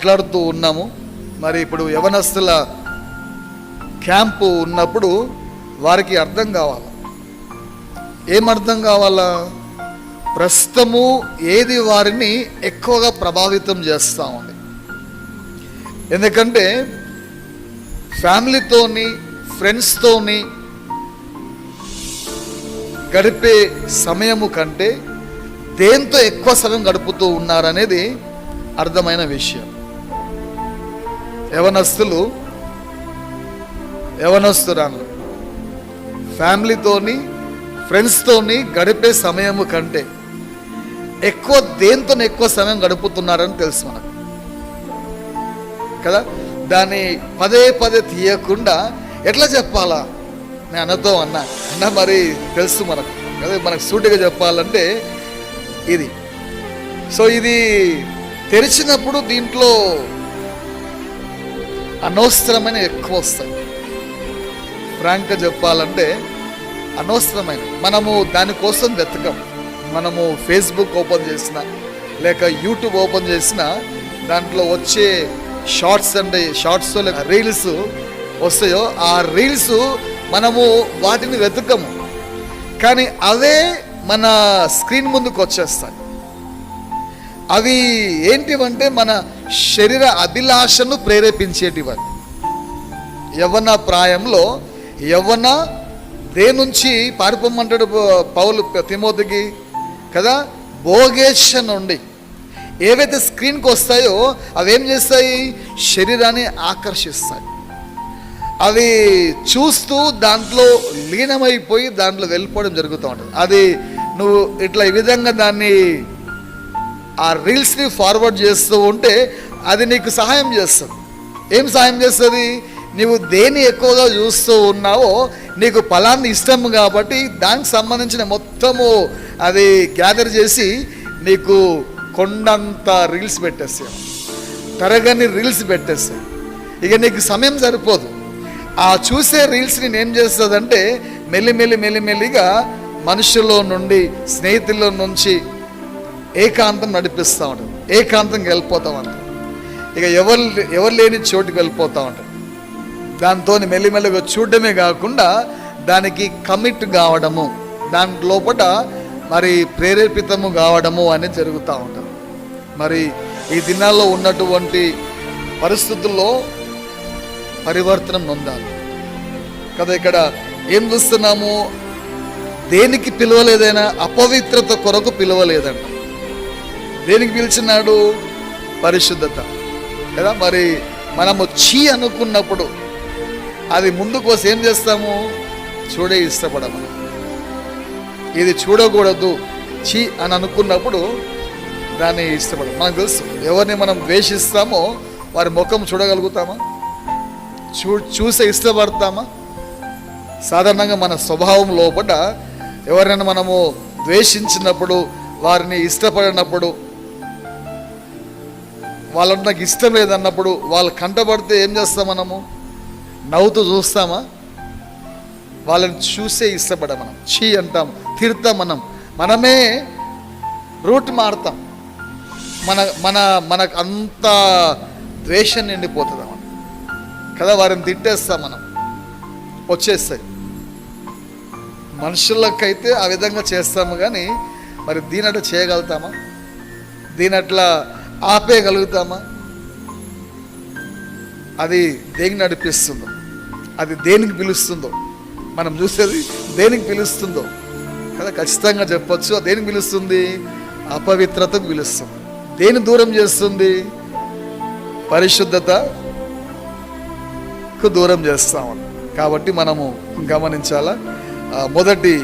మాట్లాడుతూ ఉన్నాము. మరి ఇప్పుడు యవనస్తుల క్యాంపు ఉన్నప్పుడు వారికి అర్థం కావాలి? ఏం అర్థం కావాలా? ప్రస్తుతము ఏది వారిని ఎక్కువగా ప్రభావితం చేస్తూ ఉంది. ఎందుకంటే ఫ్యామిలీతోని ఫ్రెండ్స్తోని గడిపే సమయము కంటే దేంతో ఎక్కువ సమయం గడుపుతూ ఉన్నారనేది అర్థమైన విషయం. యవనస్తులు యవనస్తురాలు ఫ్యామిలీతోని ఫ్రెండ్స్తోని గడిపే సమయము కంటే ఎక్కువ దేంతో ఎక్కువ సమయం గడుపుతున్నారని తెలుసు మనకు. కదా? దాన్ని పదే పదే తీయకుండా ఎట్లా చెప్పాలా? నేను అన్నతో అన్నా. అన్న మరి తెలుసు మనకు. కదా? మనకు సూటిగా చెప్పాలంటే ఇది. సో ఇది తెరిచినప్పుడు దీంట్లో అనవసరమైన ఎక్కువ వస్తాయి. ఫ్రాంక్గా చెప్పాలంటే అనవసరమైన. మనము దానికోసం వెతకం. మనము ఫేస్బుక్ ఓపెన్ చేసిన లేక యూట్యూబ్ ఓపెన్ చేసిన దాంట్లో వచ్చే షార్ట్స్ అంటే షార్ట్స్ లేక రీల్స్ వస్తాయో ఆ రీల్స్ మనము వాటిని వెతకము. కానీ అవే మన స్క్రీన్ ముందుకు వచ్చేస్తాయి. అవి ఏంటివంటే మన శరీర అభిలాషను ప్రేరేపించేటివారు యవ్వన ప్రాయంలో యవ్వన దే నుంచి పారిపోమంటాడు పౌలు తిమోతికి. కదా? భోగేశ నుండి. ఏవైతే స్క్రీన్కి వస్తాయో అవి ఏం చేస్తాయి? శరీరాన్ని ఆకర్షిస్తాయి. అవి చూస్తూ దాంట్లో లీనమైపోయి దాంట్లో వెళ్ళిపోవడం జరుగుతూ ఉంటుంది. అది నువ్వు ఇట్లా ఈ విధంగా దాన్ని ఆ రీల్స్ని ఫార్వర్డ్ చేస్తూ ఉంటే అది నీకు సహాయం చేస్తుంది. ఏం సహాయం చేస్తుంది? నీవు దేని ఎక్కువగా చూస్తూ ఉన్నావో నీకు ఫలాన్ని ఇష్టం కాబట్టి దానికి సంబంధించిన మొత్తము అది గ్యాదర్ చేసి నీకు కొండంత రీల్స్ పెట్టేస్తాయి తరగని రీల్స్ పెట్టేస్తాయి ఇక నీకు సమయం సరిపోదు. ఆ చూసే రీల్స్ని నేను చేస్తుందంటే మెల్లిమెల్లి మెల్లిమెల్లిగా మనుషుల్లో నుండి స్నేహితుల్లో నుంచి ఏకాంతం నడిపిస్తూ ఉంటుంది ఏకాంతంగా వెళ్ళిపోతాం ఉంటుంది ఇక ఎవరు ఎవరు లేని చోటుకి వెళ్ళిపోతూ ఉంటాం. దాంతో మెల్లిమెల్లిగా చూడడమే కాకుండా దానికి కమిట్ కావడము దాని లోపల మరి ప్రేరేపితము కావడము అనేది జరుగుతూ ఉంటుంది మరి ఈ దినాల్లో ఉన్నటువంటి పరిస్థితుల్లో పరివర్తనం నొందాలి. కదా ఇక్కడ ఏం చూస్తున్నాము? దేనికి పిలవలేదైనా అపవిత్రత కొరకు పిలవలేదంట. దేనికి పిలిచినాడు? పరిశుద్ధత. కదా? మరి మనము చీ అనుకున్నప్పుడు అది ముందు కోసం ఏం చేస్తాము? చూడే ఇష్టపడము. ఇది చూడకూడదు. చీ అని అనుకున్నప్పుడు దాన్ని ఇష్టపడం మనకు తెలుసు ఎవరిని మనం ద్వేషిస్తామో వారి ముఖం చూడగలుగుతామా? చూ చూసే ఇష్టపడతామా? సాధారణంగా మన స్వభావం లోపల ఎవరైనా మనము ద్వేషించినప్పుడు వారిని ఇష్టపడినప్పుడు వాళ్ళంటే నాకు ఇష్టం లేదన్నప్పుడు వాళ్ళు కంటపడితే ఏం చేస్తాం మనము? నవ్వుతూ చూస్తామా? వాళ్ళని చూసే ఇష్టపడ మనం. చీ అంటాం తిడతాం మనం. మనమే రూట్ మారుతాం. మన మన మనకు అంత ద్వేషం నిండిపోతుంది మనం కదా వారిని తిట్టేస్తాం మనం. వచ్చేస్తాయి. మనుషులకైతే ఆ విధంగా చేస్తాము కానీ మరి దీనట్లా చేయగలుగుతామా? దీనట్లా ఆపేయగలుగుతామా? అది దేనికి నడిపిస్తుందో అది దేనికి పిలుస్తుందో మనం చూసేది దేనికి పిలుస్తుందో కదా ఖచ్చితంగా చెప్పొచ్చు. అది దేనికి పిలుస్తుంది? అపవిత్రతకు పిలుస్తుంది. దేని దూరం చేస్తుంది? పరిశుద్ధతకు దూరం చేస్తామని. కాబట్టి మనము గమనించాలా? మొదటి